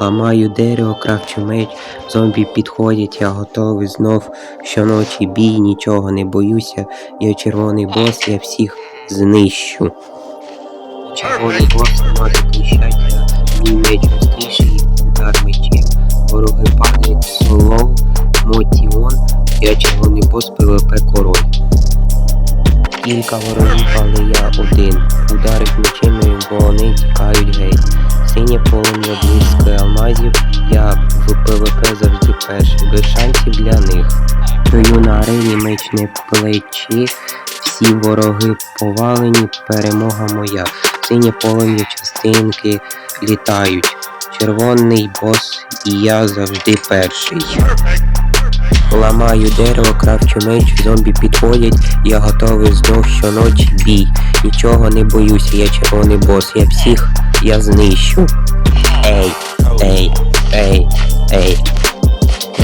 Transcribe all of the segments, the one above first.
Ламаю дерево, кравчу меч, зомбі підходять, я готовий знов щоночі бій, нічого не боюся. Я червоний бос, я всіх знищу. Червоний бос може знищати, мій меч гостріший, удар мечі. Вороги падають, солов, мотіон, я червоний бос ПВП король. Кілька ворогів, але я один. Ударив мечами, бо вони тікають геть. Синє полум'я близько алмазів, я в ПВП завжди перший, без шансів для них. Стою на арені меч не плечі, всі вороги повалені, перемога моя. Синє полум'я частинки літають. Червоний бос і я завжди перший. Ламаю дерево, кравчу меч, зомбі підходять, я готовий знов щоночі бій. Нічого не боюся, я червоний бос, я всіх я знищу. Ей, ей, ей, ей.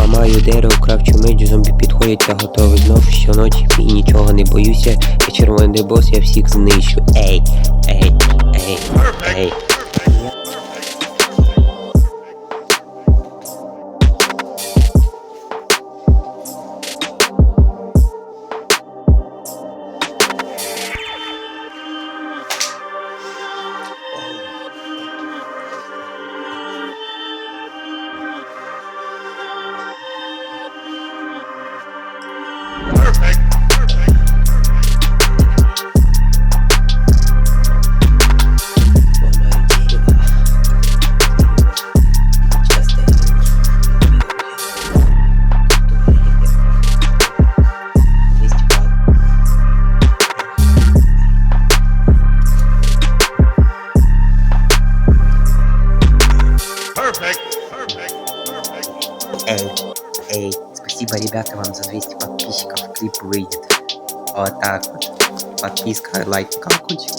Ламаю дерево, кравчу меч, зомбі підходять, я готовий знов щоночі бій. Нічого не боюся, я червоний бос, я всіх знищу. Ей, ей, ей, ей. Эй, эй, спасибо, ребята, вам за 200 подписчиков. Клип выйдет. Вот так вот. Подписка, лайк, колокольчик.